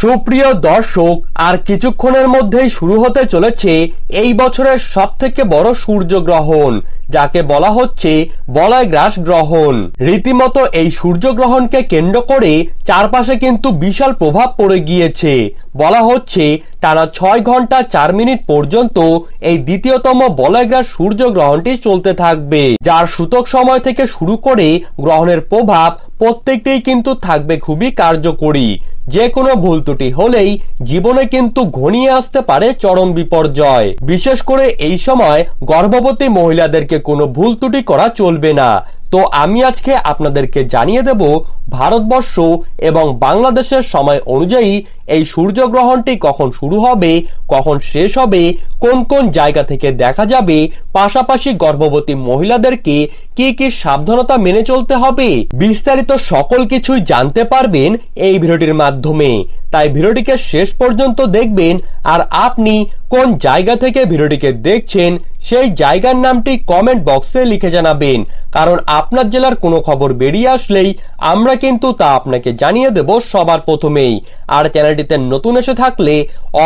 সুপ্রিয় দর্শক, আর কিছুক্ষণের মধ্যেই শুরু হতে চলেছে এই বছরের সব থেকে বড় সূর্যগ্রহণ, যাকে বলা হচ্ছে বলয় গ্রাস গ্রহণ। রীতিমতো এই সূর্যগ্রহণকে কেন্দ্র করে চারপাশে কিন্তু বিশাল প্রভাব পড়ে গিয়েছে। বলা হচ্ছে টানা ছয় ঘণ্টা চার মিনিট পর্যন্ত এই দ্বিতীয়তম বলয়গ্রাস সূর্যগ্রহণটি চলতে থাকবে, যার সূতক সময় থেকে শুরু করে গ্রহণের প্রভাব প্রত্যেকটাই কিন্তু থাকবে খুবই কার্যকরী। যে কোনো ভুল ত্রুটি হলেই জীবনে কিন্তু ঘনিয়ে আসতে পারে চরম বিপর্যয়। বিশেষ করে এই সময় গর্ভবতী মহিলাদেরকে কোনো ভুল ত্রুটি করা চলবে না। তো আমি আজকে আপনাদেরকে জানিয়ে দেব, ভারতবর্ষ এবং বাংলাদেশের সময় অনুযায়ী এই সূর্যগ্রহণটি কখন শুরু হবে, কখন শেষ হবে, কোন কোন জায়গা থেকে দেখা যাবে, পাশাপাশি গর্ভবতী মহিলাদেরকে কি কি সাবধানতা মেনে চলতে হবে, বিস্তারিত সকল কিছুই জানতে পারবেন এই ভিডিওটির মাধ্যমে। তাই ভিডিওটিকে শেষ পর্যন্ত দেখবেন আর আপনি কোন জায়গা থেকে ভিডিওটিকে দেখছেন সেই জায়গার নামটি কমেন্ট বক্সে লিখে জানাবেন। কারণ আপনার জেলার কোনো খবর বেরিয়ে আসলেই আমরা কিন্তু তা আপনাকে জানিয়ে দেব সবার প্রথমেই। আর চ্যানেলটিতে নতুন এসে থাকলে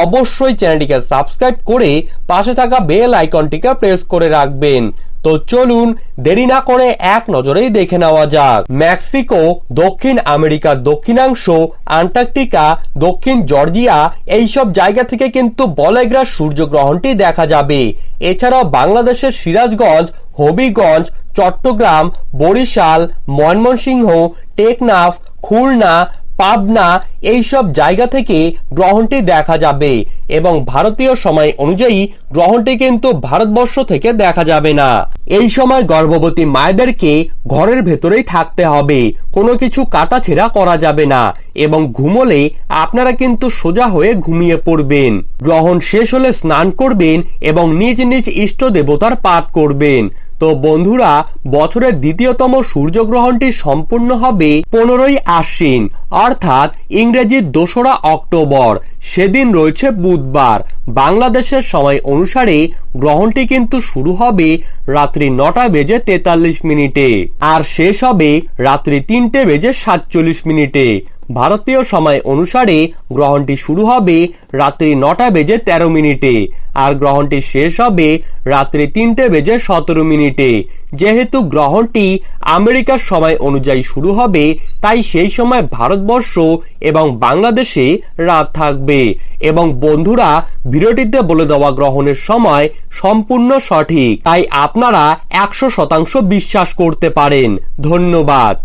অবশ্যই চ্যানেলটিকে সাবস্ক্রাইব করে পাশে থাকা বেল আইকনটিকে প্রেস করে রাখবেন। তো চলুন, দেরি না করে এক নজরেই দেখে নেওয়া যাক। মেক্সিকো, দক্ষিণ আমেরিকার দক্ষিণাংশ, আন্টার্কটিকা, দক্ষিণ জর্জিয়া, এইসব জায়গা থেকে কিন্তু বলয়গ্রাস সূর্যগ্রহণটি দেখা যাবে। এছাড়াও বাংলাদেশের সিরাজগঞ্জ, হবিগঞ্জ, চট্টগ্রাম, বরিশাল, ময়মনসিংহ, টেকনাফ, খুলনা পাবনা এইসব জায়গা থেকে গ্রহণটি দেখা যাবে এবং ভারতীয় সময় অনুযায়ী গ্রহণটি কিন্তু ভারতবর্ষ থেকে দেখা যাবে না। এই সময় গর্ভবতী মায়েদেরকে ঘরের ভেতরেই থাকতে হবে। কোনো কিছু কাটাছেড়া করা যাবে না এবং ঘুমোলে আপনারা কিন্তু সোজা হয়ে ঘুমিয়ে পড়বেন। গ্রহণ শেষ হলে স্নান করবেন এবং নিজ নিজ ইষ্ট দেবতার পাঠ করবেন। তো বন্ধুরা, বছরের দ্বিতীয়তম সূর্যগ্রহণটি সম্পূর্ণ হবে পনেরোই আশ্বিন, অর্থাৎ ইংরেজির দোসরা অক্টোবর। সেদিন রয়েছে বুধবার। বাংলাদেশের সময় অনুসারে গ্রহণটি কিন্তু শুরু হবে রাত্রি নটা বেজে তেতাল্লিশ মিনিটে, আর শেষ হবে রাত্রি তিনটে বেজে সাতচল্লিশ মিনিটে। ভারতীয় সময় অনুসারে গ্রহণটি শুরু হবে রাত্রি নটা বেজে তেরো মিনিটে আর গ্রহণটি শেষ হবে রাত্রি তিনটে বেজে সতেরো মিনিটে। যেহেতু গ্রহণটি আমেরিকার সময় অনুযায়ী শুরু হবে, তাই সেই সময় ভারতবর্ষ এবং বাংলাদেশে রাত থাকবে এবং বন্ধুরা ভিডিওটিতে বলে দেওয়া গ্রহণের সময় সম্পূর্ণ সঠিক। তাই আপনারা একশো শতাংশ বিশ্বাস করতে পারেন। ধন্যবাদ।